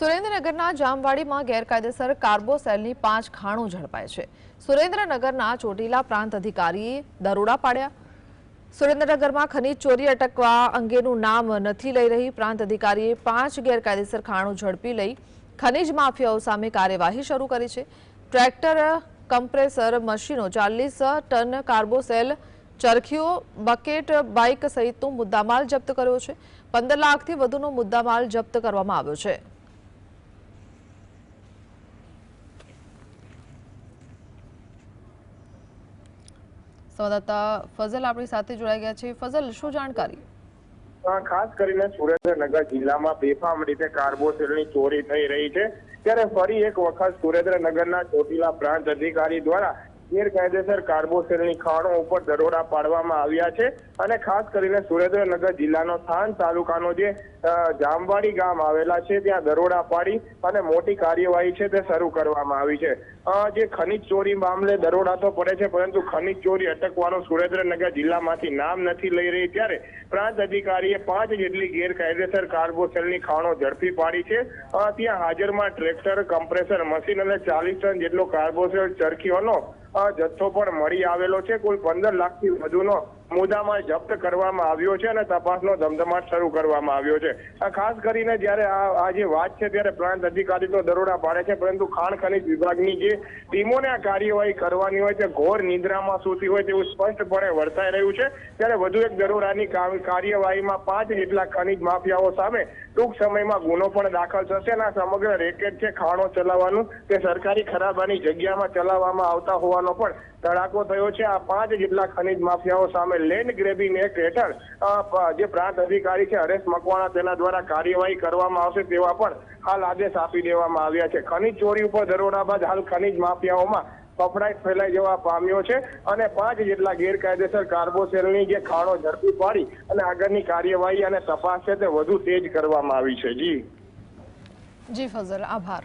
સુરેન્દ્રનગરના જામવાડીમાં ગેરકાયદેસર કાર્બોસેલની પાંચ ખાણો ઝડપાય છે. સુરેન્દ્રનગરના ચોટીલા પ્રાંત અધિકારીએ દરોડા પાડ્યા. સુરેન્દ્રનગરમાં ખનીજ ચોરી અટકવા અંગેનું નામ નથી લઈ રહી પ્રાંત અધિકારીએ પાંચ ગેરકાયદેસર ખાણો ઝડપી લઈ ખનીજ માફિયાઓ સામે કાર્યવાહી શરૂ કરી છે. ટ્રેક્ટર, કમ્પ્રેસર મશીનો, ચાલીસ ટન કાર્બોસેલ ચરખીઓ, બકેટ, બાઇક સહિતનો મુદ્દામાલ જપ્ત કર્યો છે. પંદર લાખથી વધુનો મુદ્દામાલ જપ્ત કરવામાં આવ્યો છે. સંવાદદાતા ફઝલ આપણી સાથે જોડાઈ ગયા છે. ફઝલ, શું જાણકારી? ખાસ કરીને સુરેન્દ્રનગર જિલ્લામાં બેફામ રીતે કાર્બોસેલની ચોરી થઈ રહી છે. ત્યારે ફરી એક વખત સુરેન્દ્રનગરના ચોટીલા પ્રાંત અધિકારી દ્વારા ગેરકાયદેસર કાર્બોસેલની ખાણો ઉપર દરોડા પાડવામાં આવ્યા છે અને ખાસ કરીને સુરેન્દ્રનગર જિલ્લાનો થાન તાલુકાનો જે જામવાડી ગામ આવેલા છે, ત્યાં દરોડા પાડી અને મોટી કાર્યવાહી છે તે શરૂ કરવામાં આવી છે. જે ખનીજ ચોરી મામલે દરોડા તો પડે છે, પરંતુ ખનીજ ચોરી અટકવાનું સુરેન્દ્રનગર જિલ્લામાંથી નામ નથી લઈ રહી ત્યારે પ્રાંત અધિકારીએ પાંચ જેટલી ગેરકાયદેસર કાર્બોસેલની ખાણો ઝડપી પાડી છે. ત્યાં હાજરમાં ટ્રેક્ટર, કમ્પ્રેસર, મશીન અને ચાલીસ ટન જેટલો કાર્બોસેલ ચરખીઓનો જથ્થો પણ મળી આવેલો છે. કુલ પંદર લાખથી વધુનો મુદ્દામાલ જપ્ત કરવામાં આવ્યો છે અને તપાસનો ધમધમાટ શરૂ કરવામાં આવ્યો છે. આ ખાસ કરીને જ્યારે આ જે વાત છે ત્યારે પ્રાંત અધિકારી તો દરોડા પાડે છે, પરંતુ ખાણ ખનિજ વિભાગની જે ટીમોને આ કાર્યવાહી કરવાની હોય તે ઘોર નિદ્રામાં સૂતી હોય તેવું સ્પષ્ટપણે વર્તાઈ રહ્યું છે. ત્યારે વધુ એક દરોડાની કાર્યવાહીમાં પાંચ જેટલા ખનીજ માફિયાઓ સામે ટૂંક સમયમાં ગુનો પણ દાખલ થશે અને આ સમગ્ર રેકેટ છે, ખાણો ચલાવવાનું તે સરકારી ખરાબાની જગ્યામાં ચલાવવામાં આવતા હોવાનો પણ ધડાકો થયો છે. આ પાંચ જેટલા ખનીજ માફિયાઓ સામે લેન્ડ ગ્રેબિંગ એક્ટ હેઠળ જે પ્રાંત અધિકારી છે, હરેશ મકવાણા, તેના દ્વારા કાર્યવાહી કરવામાં આવશે તેવા પણ હાલ આદેશ આપી દેવામાં આવ્યા છે. ખનીજ ચોરી ઉપર દરોડા બાદ હાલ ખનીજ માફિયાઓમાં ફફડાટ ફેલાઈ જવા પામ્યો છે અને પાંચ જેટલા ગેરકાયદેસર કાર્બોસેલની જે ખાણો ઝડપી પાડી અને આગળની કાર્યવાહી અને તપાસ છે તે વધુ તેજ કરવામાં આવી છે. જી. જી, ફઝલ. આભાર.